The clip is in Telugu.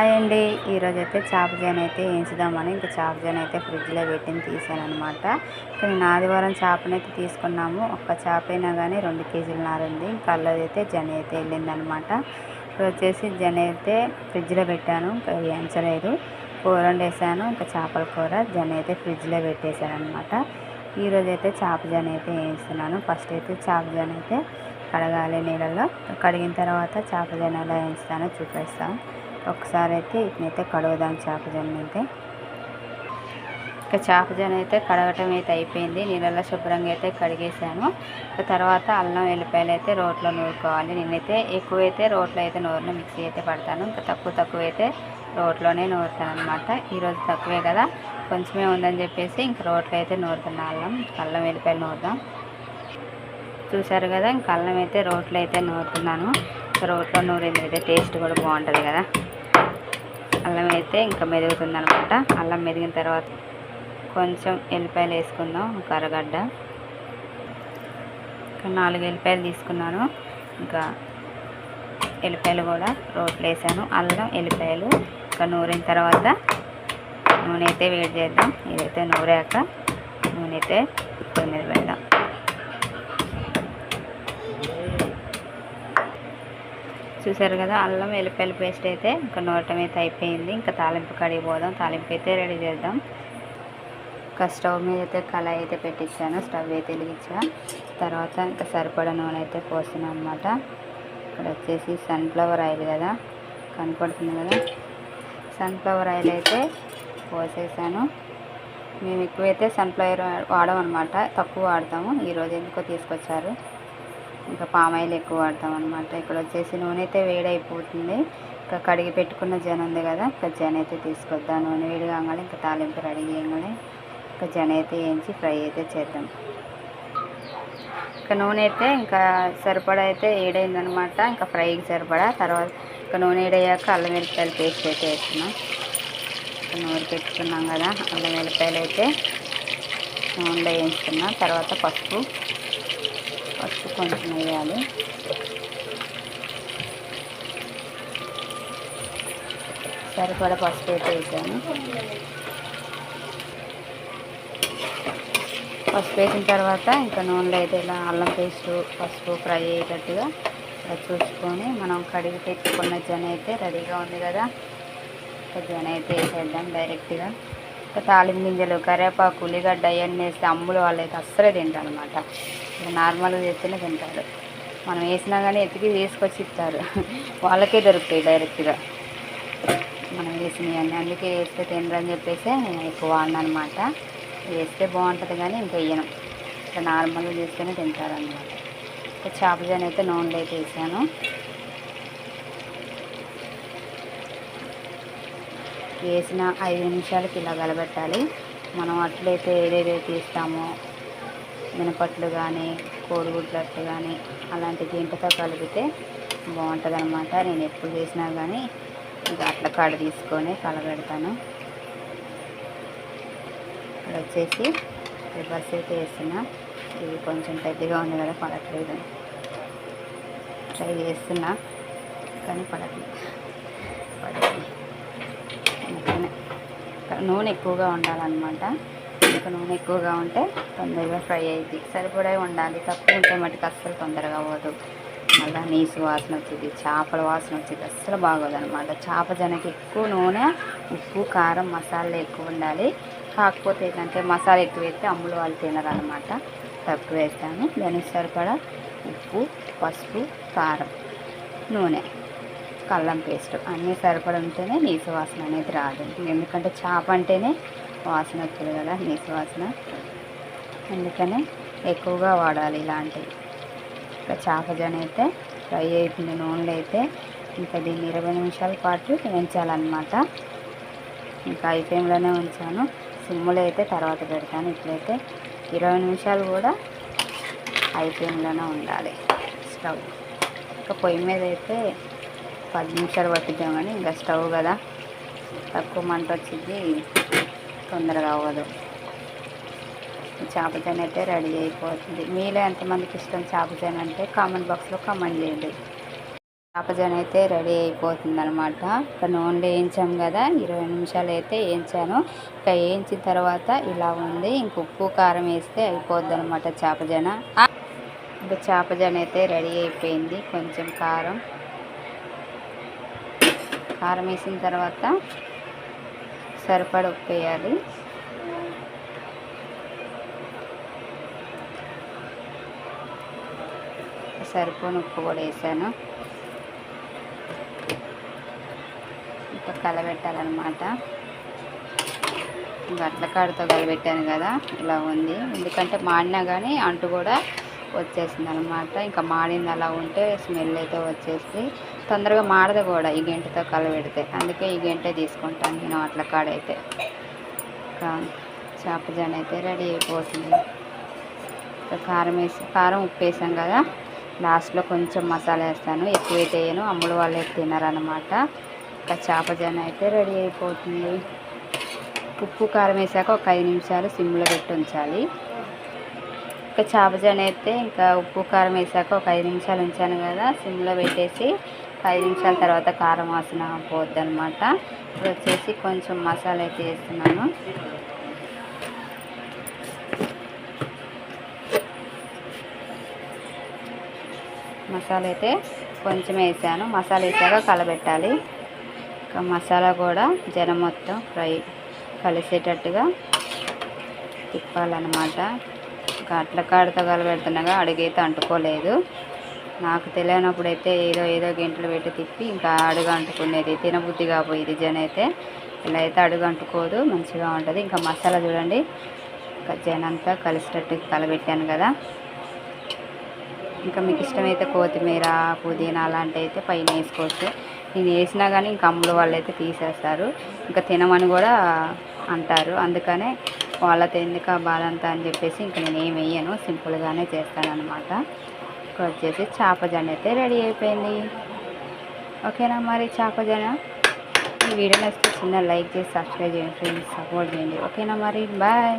హాయ్ అండి. ఈరోజు అయితే చేప జాన్ అయితే వేయించుదామని ఇంకా చేప జాన్ అయితే ఫ్రిడ్జ్లో పెట్టింది తీసాను అనమాట నేను ఆదివారం చేపనైతే తీసుకున్నాము. ఒక్క చేప అయినా కానీ రెండు కేజీల నారింది. ఇంకా అయితే జన అయితే వెళ్ళిందనమాట ఇప్పుడు వచ్చేసి జన అయితే ఫ్రిడ్జ్లో పెట్టాను. ఇంకా వేయించలేదు కూర వండేసాను. ఇంకా చేపల కూర జన అయితే ఫ్రిడ్జ్లో పెట్టేశాను అనమాట ఈరోజు అయితే చేప అయితే వేయిస్తున్నాను. ఫస్ట్ అయితే చేప అయితే కడగాలి నీళ్ళలో. కడిగిన తర్వాత చేప ఎలా వేయిస్తానో చూపిస్తాను. ఒకసారి అయితే ఇట్నైతే కడుగుదాం చేపజొన్న అయితే. ఇక చేపజొన్న అయితే కడగటం అయితే అయిపోయింది. నీళ్ళలో శుభ్రంగా అయితే కడిగేసాను తర్వాత అల్లం వెల్లిపాయలు అయితే రోట్లో నూరుకోవాలి. నేనైతే ఎక్కువైతే రోట్లో అయితే నూరును మిక్సీ అయితే పడతాను. ఇంకా తక్కువ తక్కువ అయితే రోట్లోనే నూరుతాను అనమాట ఈరోజు తక్కువే కదా కొంచెమే ఉందని చెప్పేసి ఇంక రోట్లో అయితే నూరుతున్నా అల్లం. అల్లం వెల్లిపాయలు నూరుదాం. చూసారు కదా ఇంక అల్లం అయితే రోట్లో అయితే నూరుతున్నాను. రోట్లో నూరింది అయితే టేస్ట్ కూడా బాగుంటుంది కదా. అల్లం అయితే ఇంకా మెదుగుతుంది అనమాట అల్లం మెదిగిన తర్వాత కొంచెం ఎల్లిపాయలు వేసుకుందాం ఒక అరగడ్డ. ఇంకా నాలుగు ఎల్లిపాయలు తీసుకున్నాను. ఇంకా ఎల్లిపాయలు కూడా రోట్లు వేసాను. అల్లం ఎల్లిపాయలు ఇంకా నూరిన తర్వాత నూనె అయితే వేడి చేద్దాం. ఇదైతే నూరాక నూనె అయితే పొయ్యి మీద పెడదాం. చూసారు కదా అల్లం వెల్లిపాయల పేస్ట్ అయితే ఇంకా నూరటం అయితే అయిపోయింది. ఇంకా తాలింపు కడిగి పోదాం. తాలింపు అయితే రెడీ చేద్దాం. ఇంకా స్టవ్ మీద అయితే కళాయి అయితే పెట్టించాను. స్టవ్ అయితే వెలిగించా. తర్వాత ఇంకా సరిపడా నూనె అయితే పోసాను అనమాట ఇక్కడ వచ్చేసి సన్ఫ్లవర్ ఆయిల్ కదా కనపడుతుంది కదా. సన్ఫ్లవర్ ఆయిల్ అయితే పోసేసాను. మేము ఎక్కువైతే సన్ఫ్లవర్ వాడమన్నమాట. తక్కువ వాడతాము. ఈరోజు ఎందుకో తీసుకొచ్చారు. ఇంకా పామాయిల్ ఎక్కువ వాడతాం అనమాట ఇక్కడ వచ్చేసి నూనె అయితే వేడైపోతుంది. ఇంకా కడిగి పెట్టుకున్న జన ఉంది కదా ఇంకా జన అయితే తీసుకొద్దాం. నూనె వేడి కాగానే ఇంకా తాలింపు రెడీ చేయగానే ఇంకా జన అయితే వేయించి ఫ్రై అయితే చేద్దాం. ఇంకా నూనె అయితే ఇంకా సరిపడా అయితే ఏడైందనమాట ఇంకా ఫ్రైకి సరిపడా. తర్వాత ఇంకా నూనె ఏడయ్యాక అల్లం వెల్లిపాయలు పేస్ట్ అయితే వేస్తున్నాం. నూనె పెట్టుకున్నాం కదా అల్లం వెల్లిపాయలు అయితే నూనెలో వేయించుకున్నాం. తర్వాత పసుపు. పసుపు కొంచెం వేయాలి. సరిపడ పసుపు అయితే వేసాను. పసుపు వేసిన తర్వాత ఇంకా నూనెలో అయితే ఇలా అల్లం పేస్ట్ పసుపు ఫ్రై అయ్యేటట్టుగా ఇలా చూసుకొని మనం కడిగి పెట్టుకున్న జన అయితే రెడీగా ఉంది కదా. జన అయితే వేసేద్దాం డైరెక్ట్గా. ఇంకా తాలింపు గింజలు కరివేపాకు ఉల్లిగడ్డ అవన్నీ వేస్తే అమ్ములు వాళ్ళు అయితే అస్సలే తింటారు అనమాట నార్మల్గా చేస్తేనే తింటారు. మనం వేసినా కానీ ఎతికి తీసుకొచ్చి ఇస్తారు. వాళ్ళకే దొరుకుతాయి డైరెక్ట్గా. మనం వేసినవన్నీ అందుకే వేస్తే తినరని చెప్పేసి నేను ఎక్కువ అనమాట వేస్తే బాగుంటుంది కానీ ఇంకా వేయను. ఇట్లా నార్మల్గా చేస్తేనే తింటారనమాట. చేప అయితే నూనెలో అయితే వేసాను. వేసిన ఐదు నిమిషాలకి ఇలా కలబెట్టాలి. మనం అట్లయితే ఏదైతే తీస్తామో మినపట్లు కానీ కోడిగుడ్లట్లు కానీ అలాంటి దీంట్తో కలిపితే బాగుంటుంది అనమాట నేను ఎప్పుడు చేసినా కానీ ఇక అట్ల కాడ తీసుకొని కలబెడతాను. ఇక్కడ వచ్చేసి రివర్స్ అయితే వేస్తున్నా. ఇది కొంచెం పెద్దగా ఉంది కదా పడట్లేదు. ట్రై చేస్తున్నా కానీ పడట్లేదు పడట్లేదు నూనె ఎక్కువగా ఉండాలన్నమాట. ఇంకా నూనె ఎక్కువగా ఉంటే తొందరగా ఫ్రై అయ్యింది సరిపడే ఉండాలి తక్కువ ఉంటే మటుకు అస్సలు తొందరగా అవ్వదు. మళ్ళీ నీసు వాసన వచ్చింది చేపల వాసన వచ్చింది అస్సలు బాగోదనమాట. చేప జనకి ఎక్కువ నూనె ఉప్పు కారం మసాలా ఎక్కువ ఉండాలి. కాకపోతే ఏంటంటే మసాలా ఎక్కువ వేస్తే అమ్ములు వాళ్ళు తినరనమాట. తక్కువ వేస్తాను. దానికి సరిపడా ఉప్పు పసుపు కారం నూనె కల్లం పేస్ట్ అన్నీ సరిపడ ఉంటేనే నీసు వాసన అనేది రాదు. ఎందుకంటే చేప అంటేనే వాసన వచ్చేది కదా నీసు వాసన. అందుకనే ఎక్కువగా వాడాలి ఇలాంటివి. ఇంకా చేప అయితే ఫ్రై అయిపోయింది నూనెలో అయితే ఇంకా దీన్ని ఇరవై నిమిషాల పాటు వేయించాలన్నమాట. ఇంకా ఐ ఫ్లేమ్లోనే ఉంచాను. సిమ్లో అయితే తర్వాత పెడతాను. ఇట్లయితే ఇరవై నిమిషాలు కూడా ఐ ఫ్లేమ్లోనే ఉండాలి. స్టవ్. ఇంకా పొయ్యి మీద అయితే పది నిమిషాలు పట్టిద్దాం కానీ ఇంకా స్టవ్ కదా. తక్కువ మంట వచ్చింది తొందరగా అవ్వదు. చేప అయితే రెడీ అయిపోతుంది. మీలో ఎంతమందికి ఇష్టం చేప అంటే కామెంట్ బాక్స్లో కామెంట్ చేయండి. చేపజన అయితే రెడీ అయిపోతుంది అనమాట ఇక నూనెలో వేయించాం కదా ఇరవై నిమిషాలు అయితే వేయించాను. ఇక వేయించిన తర్వాత ఇలా ఉంది. ఇంక ఉప్పు కారం వేస్తే అయిపోద్ది అనమాట చేపజన ఇంకా చేపజన అయితే రెడీ అయిపోయింది. కొంచెం కారం. కారం వేసిన తర్వాత సరిపడ ఉప్పు వేయాలి. సరిపోని ఉప్పు కూడా వేసాను. ఇంకా కలబెట్టాలన్నమాట. గట్ల కాడతో కలబెట్టాను కదా ఇలా ఉంది. ఎందుకంటే మాడినా కానీ అంటు కూడా వచ్చేసింది అనమాట ఇంకా మాడింది అలా ఉంటే స్మెల్ అయితే వచ్చేసి తొందరగా మాడదు కూడా ఈ గంటతో కలబెడితే అందుకే ఈ గంటే తీసుకుంటాను నేను అట్ల కాడైతే. చేపజాన్ అయితే రెడీ అయిపోతుంది. కారం వేసి కారం ఉప్పు వేసాం కదా. లాస్ట్లో కొంచెం మసాలా వేస్తాను. ఎక్కువైతే వేయను. అమ్ముడు వాళ్ళు తినరనమాట ఇంకా చేపజాన్ అయితే రెడీ అయిపోతుంది. ఉప్పు కారం వేసాక ఒక ఐదు నిమిషాలు సిమ్లో పెట్టి ఉంచాలి. ఇంకా చేపజాన్ అయితే ఇంకా ఉప్పు కారం వేసాక ఒక ఐదు నిమిషాలు ఉంచాను కదా సిమ్లో పెట్టేసి ఐదు నిమిషాల తర్వాత కారం వాసన పోద్దనమాట ఇప్పుడు వచ్చేసి కొంచెం మసాలా అయితే వేస్తున్నాను. మసాలా అయితే కొంచెం వేసాను. మసాలా వేసాక కలబెట్టాలి. ఇంకా మసాలా కూడా జనం మొత్తం ఫ్రై కలిసేటట్టుగా తిప్పాలన్నమాట. అట్ల కాడతో కలబెడుతున్నాగా అడుగైతే అంటుకోలేదు. నాకు తెలియనప్పుడు అయితే ఏదో ఏదో గంటలు పెట్టి తిప్పి ఇంకా అడుగు అంటుకునేది తినబుద్ధి కాబోయేది జన అయితే. ఇలా అయితే అడుగు అంటుకోదు మంచిగా ఉంటుంది. ఇంకా మసాలా చూడండి. ఇంకా జనంతా కలిసేటట్టు కలబెట్టాను కదా. ఇంకా మీకు ఇష్టమైతే కొత్తిమీర పుదీనా అలాంటివి అయితే పైన వేసుకోవచ్చు. నేను వేసినా కానీ ఇంకా అమ్ములు వాళ్ళు అయితే తీసేస్తారు. ఇంకా తినమని కూడా అంటారు. అందుకనే వాళ్ళతో ఎందుకు ఆ బాధ అంతా అని చెప్పేసి ఇంకా నేను ఏం వేయను. సింపుల్గానే చేస్తాను అనమాట వచ్చేసి చేప అయితే రెడీ అయిపోయింది. ఓకేనా మరి చేపజన ఈ వీడియో నచ్చితే చిన్న లైక్ చేసి సబ్స్క్రైబ్ చేయండి ఫ్రెండ్స్ సపోర్ట్ చేయండి. ఓకేనా మరి? బాయ్.